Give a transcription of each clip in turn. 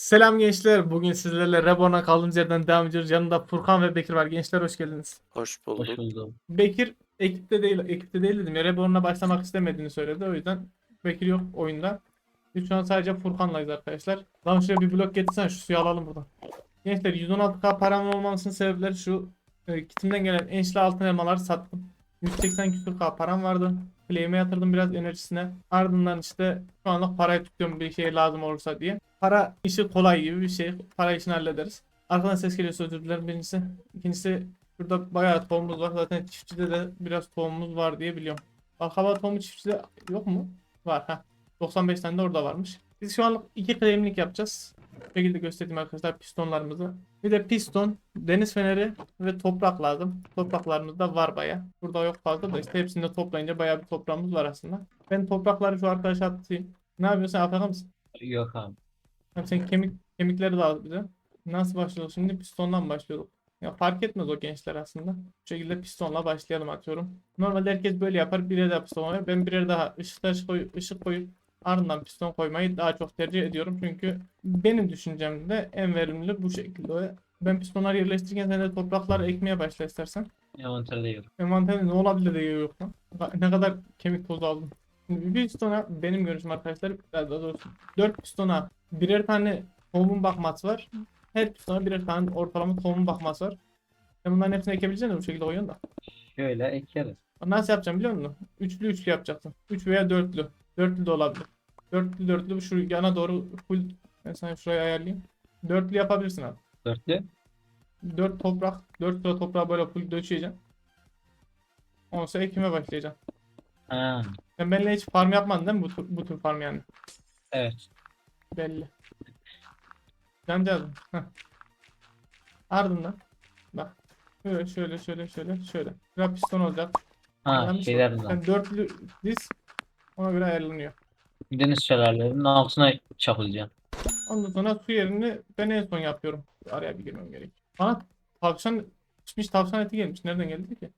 Selam gençler. Bugün sizlerle Reborn'a kaldığımız yerden devam ediyoruz. Yanında Furkan ve Bekir var. Gençler hoş geldiniz. Hoş Hoş bulduk. buldum. Bekir ekipte değil, ekipte değil dedim ya. Reborn'a başlamak istemediğini söyledi. O yüzden Bekir yok oyunda. Biz şu an sadece Furkan'layız arkadaşlar. Lan şuraya bir blok getirsen şu suyu alalım buradan. Gençler 116k param olmamasının sebepleri şu. E, kitimden gelen enşli altın elmaları sattım. 180 küsur k param vardı. Claim'e yatırdım biraz enerjisine. Ardından işte şu anlık parayı tutuyorum bir şey lazım olursa diye. Para işi kolay gibi bir şey. Para işini hallederiz. Arkadan ses geliyorsa özür dilerim birincisi. İkincisi Burada bayağı tohumumuz var. Zaten çiftçide de biraz tohumumuz var diye biliyorum. Balkabağ tohumu çiftçide yok mu? Var ha. 95 tane de orada varmış. Biz şu anlık iki claimlik yapacağız. Bu şekilde göstereyim arkadaşlar pistonlarımızı. Bir de piston, deniz feneri ve toprak lazım. Topraklarımız da var baya. Burada yok fazla da işte hepsini de toplayınca bayağı bir toprağımız var aslında. Ben toprakları şu arkadaşa atayım. Ne yapıyorsun? Afrika mısın? Yok abi. Abi sen kemik kemikleri de al bize. Nasıl başlıyoruz şimdi? Pistondan başlıyorduk. Ya fark etmez o gençler aslında. Bu şekilde pistonla başlayalım atıyorum. Normalde herkes böyle yapar. Birer daha piston koyar. Ben birer daha ışık taşı koyup, ışık koyup ardından piston koymayı daha çok tercih ediyorum. Çünkü benim düşüncemde en verimli bu şekilde. Ben pistonları yerleştirirken sen de toprakları ekmeye başla istersen. Envanterde yok. Envanterde ne olabilir diye yok lan. Ne kadar kemik tozu aldım. Bir pistona benim görüşüm arkadaşlar daha doğrusu 4 pistona birer tane tohumun bakması var. Her pistona birer tane ortalama tohumun bakması var. Sen bunların hepsini ekebileceksin bu şekilde koyuyorsun da. Şöyle ekeriz. Nasıl yapacağım biliyor musun? Üçlü üçlü yapacaksın. Üç veya dörtlü. Dörtlü de olabilir. Dörtlü dörtlü şu yana doğru full ben sana şurayı ayarlayayım. Dörtlü yapabilirsin abi. Dörtlü. Dört toprak, dört sıra toprağı böyle full döşeyeceksin. Ondan sonra ekime başlayacaksın. Ha, Sen benimle hiç farm yapmadın değil mi? Bu bu tür farm yani. evet. Belli. Cancağızım. Heh. Ardından bak. Şöyle şöyle şöyle şöyle şöyle. Biraz piston olacak. Ha, Yanlış şeyler oldu. Sen dörtlü diz ona göre ayarlanıyor. Deniz şelalelerinin altına çakılacağım. Ondan sonra su yerini ben en son yapıyorum. Araya bir girmem gerek. Bana tavşan pişmiş tavşan eti gelmiş. Nereden geldi ki?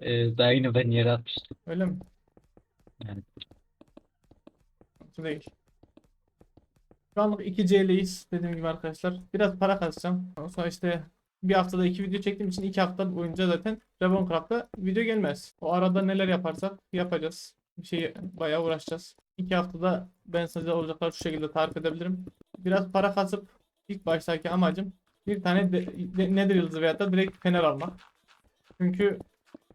Ee, daha yine ben yere atmıştım. Öyle mi? Yani. Şu anlık 2 CL'yiz dediğim gibi arkadaşlar. Biraz para kasacağım. Ondan sonra işte bir haftada iki video çektiğim için iki hafta boyunca zaten Ravencraft'ta video gelmez. O arada neler yaparsak yapacağız. Bir şey bayağı uğraşacağız. İki haftada ben size olacaklar şu şekilde tarif edebilirim. Biraz para kasıp ilk baştaki amacım bir tane de, de, Nether yıldızı veya da direkt fener almak. Çünkü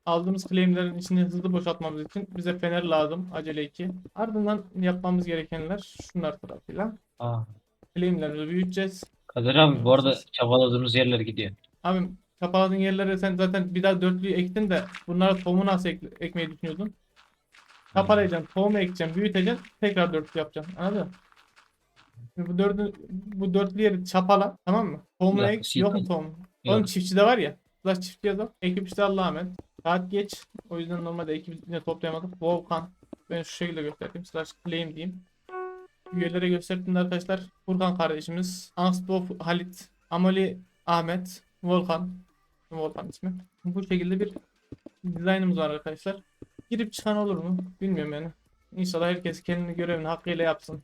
aldığımız claimlerin içini hızlı boşaltmamız için bize fener lazım. Acele 2. Ardından yapmamız gerekenler şunlar tarafıyla. Aa. Claimlerimizi büyüteceğiz. Kadir abi bu arada çabaladığımız yerler gidiyor. Abim kapaladığın yerlere sen zaten bir daha dörtlüyü ektin de bunlara tohumu nasıl ek- ekmeyi düşünüyordun? Kapalayacaksın, tohumu ekeceksin, büyüteceksin, tekrar dörtlü yapacaksın. Anladın mı? Şimdi bu dördü, bu dörtlü yeri çapala, tamam mı? Tohumunu dakika, ek, şey yok mu tohum? Oğlum Yok. çiftçide var ya. Slash çiftçi yazar. Ekip işte Allah'a emanet. Saat geç. O yüzden normalde ekibi yine toplayamadık. Volkan. Ben şu şekilde göstereyim. Slash claim diyeyim. Üyelere gösterdim de arkadaşlar. Furkan kardeşimiz. Anspof Halit. Amoli Ahmet. Volkan. Volkan ismi. Bu şekilde bir dizaynımız var arkadaşlar. Girip çıkan olur mu? Bilmiyorum yani. İnşallah herkes kendi görevini hakkıyla yapsın.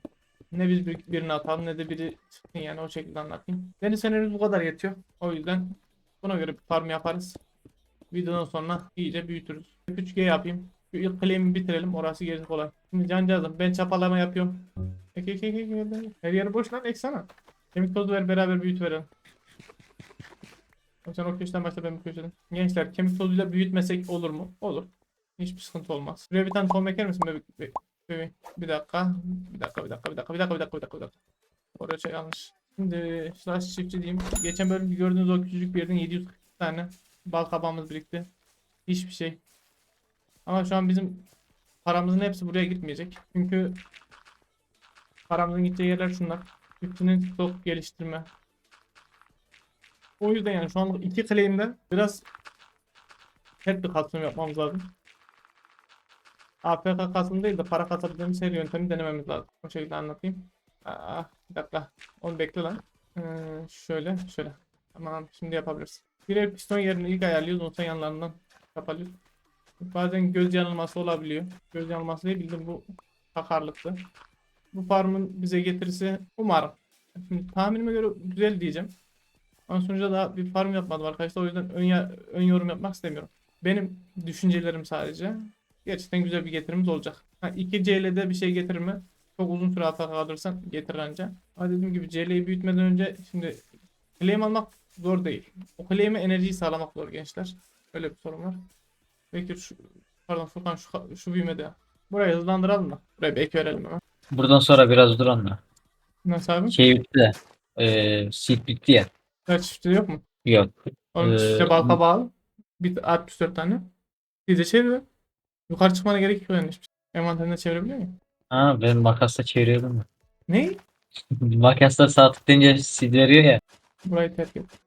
Ne biz bir- birini atalım ne de biri çıksın yani o şekilde anlatayım. Deniz fenerimiz bu kadar yetiyor. O yüzden buna göre bir farm yaparız. Videodan sonra iyice büyütürüz. 3G yapayım. Şu ilk claim'i bitirelim. Orası gerisi kolay. Şimdi cancağızım ben çapalama yapıyorum. Ek ek ek. Her yeri boş lan eksana. Kemik tozu ver beraber büyüt verelim. Sen o köşeden başla ben bu köşeden. Gençler kemik tozuyla büyütmesek olur mu? Olur. Hiçbir sıkıntı olmaz. Buraya bir tane tohum eker misin bebek? Be- Bebeğim. Bir dakika. Bir dakika, bir dakika, bir dakika, bir dakika, bir dakika, bir dakika, bir dakika. Oraya şey yanlış. Şimdi slash çiftçi diyeyim. Geçen bölüm gördüğünüz o küçücük bir yerden 740 tane bal kabağımız birikti. Hiçbir şey. Ama şu an bizim paramızın hepsi buraya gitmeyecek. Çünkü paramızın gideceği yerler şunlar. Çiftçinin stok geliştirme. O yüzden yani şu an iki claim'den biraz hep bir katılım yapmamız lazım. AFK kasım değil de para kasabildiğimiz her yöntemi denememiz lazım. O şekilde anlatayım. Aa, bir dakika. Onu bekle lan. Ee, şöyle şöyle. Tamam şimdi yapabiliriz. Birer piston yerini ilk ayarlıyoruz. Ondan yanlarından kapalıyoruz. Bazen göz yanılması olabiliyor. Göz yanılması değil bildim bu takarlıktı. Bu farmın bize getirisi umarım. Şimdi tahminime göre güzel diyeceğim. Ama sonuçta daha bir farm yapmadım arkadaşlar. O yüzden ön, ön yorum yapmak istemiyorum. Benim düşüncelerim sadece. Gerçekten güzel bir getirimiz olacak. Ha, 2 CL'de bir şey getirir mi? Çok uzun süre AFK kalırsan getirir anca. Ama dediğim gibi CL'yi büyütmeden önce şimdi claim almak zor değil. O claim'e enerjiyi sağlamak zor gençler. Öyle bir sorun var. Bekir şu pardon Furkan şu, şu büyümede. Burayı hızlandıralım da. Buraya bir ek verelim hemen. Buradan sonra biraz duran da. Nasıl abi? Şey bitti de. Eee seed bitti ya. Kaç çifti yok mu? Yok. Onun Ee, çifte balka bağlı. Bir 64 tane. Bir de çevir. Yukarı çıkmana gerek yok yani. Envanterinde çevirebiliyor muyum? Ha ben makasla çeviriyordum da. Ne? Makasla sağ tıklayınca seed veriyor ya. Burayı terk et.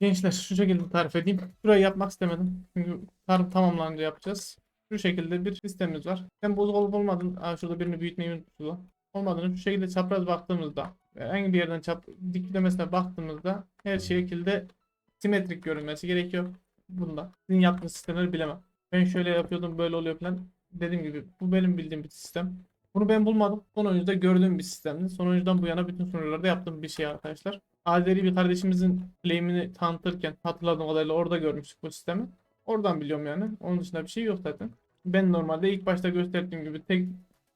Gençler şu şekilde tarif edeyim. Burayı yapmak istemedim. Çünkü tarım tamamlanınca yapacağız. Şu şekilde bir sistemimiz var. Ben bozuk olup olmadığını, Aa, şurada birini büyütmeyi unutmuşuz. Olmadığını şu şekilde çapraz baktığımızda herhangi bir yerden çap diklemesine baktığımızda her şekilde simetrik görünmesi gerekiyor. Bunda. Sizin yaptığınız sistemleri bilemem. Ben şöyle yapıyordum böyle oluyor falan. Dediğim gibi bu benim bildiğim bir sistem. Bunu ben bulmadım. Son oyuncuda gördüğüm bir sistemdi. Son oyuncudan bu yana bütün sunucularda yaptığım bir şey arkadaşlar. Azeri bir kardeşimizin claim'ini tanıtırken hatırladığım kadarıyla orada görmüştük bu sistemi. Oradan biliyorum yani. Onun dışında bir şey yok zaten. Ben normalde ilk başta gösterdiğim gibi tek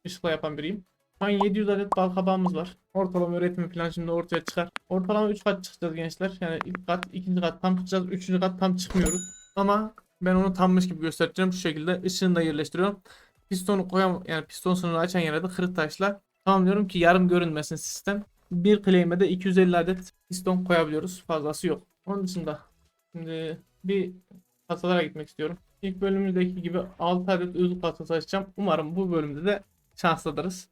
ışıkla yapan biriyim. Şu an 700 adet bal kabağımız var. Ortalama üretimi falan şimdi ortaya çıkar. Ortalama 3 kat çıkacağız gençler. Yani ilk kat, ikinci kat tam çıkacağız. Üçüncü kat tam çıkmıyoruz. Ama ben onu tammış gibi göstereceğim. Şu şekilde ışığını da yerleştiriyorum. Pistonu koyam yani piston sınırını açan yere de kırık taşla tamamlıyorum ki yarım görünmesin sistem. Bir claim'e de 250 adet piston koyabiliyoruz. Fazlası yok. Onun dışında şimdi bir kasalara gitmek istiyorum. İlk bölümümüzdeki gibi 6 adet özgür kasası açacağım. Umarım bu bölümde de şanslıdırız.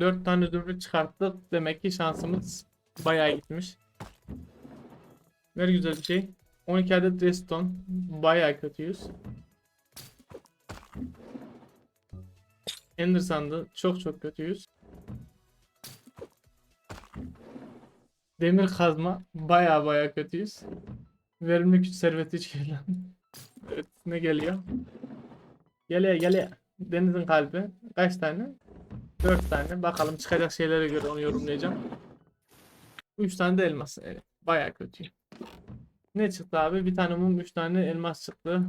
4 tane zümrüt çıkarttık. Demek ki şansımız bayağı gitmiş. Ne güzel bir şey. 12 adet redstone. Bayağı kötüyüz. Ender sandı. Çok çok kötüyüz. Demir kazma. Bayağı bayağı kötüyüz. Verimli güç serveti hiç geliyor. evet ne geliyor? Geliyor geliyor. Denizin kalbi. Kaç tane? 4 tane. Bakalım çıkacak şeylere göre onu yorumlayacağım. 3 tane de elmas. Evet. Bayağı kötü. Ne çıktı abi? Bir tane mum, 3 tane elmas çıktı.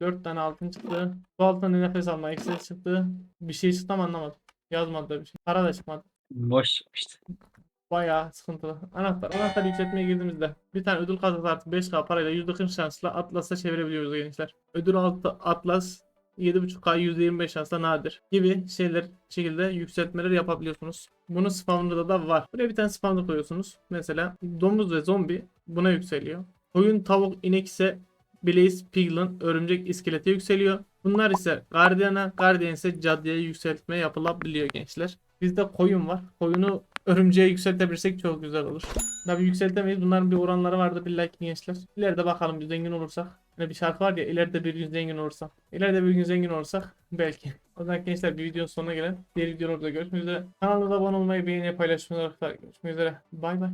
4 tane altın çıktı. Bu altın nefes alma eksik çıktı. Bir şey çıktı ama anlamadım. Yazmadı da bir şey. Para da çıkmadı. Boş çıkmıştı. Bayağı sıkıntılı. Anahtar. Anahtar yükseltmeye girdiğimizde bir tane ödül kasası artı 5K parayla %40 şansla Atlas'a çevirebiliyoruz gençler. Ödül altı Atlas 7.5K %25 şansla nadir gibi şeyler şekilde yükseltmeler yapabiliyorsunuz. Bunun spawner'da da var. Buraya bir tane spawner koyuyorsunuz. Mesela domuz ve zombi buna yükseliyor. Koyun, tavuk, inek ise Blaze, Piglin, örümcek, iskelete yükseliyor. Bunlar ise Guardian'a, Guardian ise cadıya yükseltme yapılabiliyor gençler. Bizde koyun var. Koyunu örümceğe yükseltebilirsek çok güzel olur. Tabi yükseltemeyiz. Bunların bir oranları vardı billahi ki gençler. İleride bakalım bir zengin olursak Hani bir şarkı var ya ileride bir gün zengin olursam. İleride bir gün zengin olursak belki. O zaman gençler bir videonun sonuna gelen diğer videolarda görüşmek üzere. Kanalımıza abone olmayı, beğeni paylaşmayı unutmayın. Görüşmek üzere. Bay bay.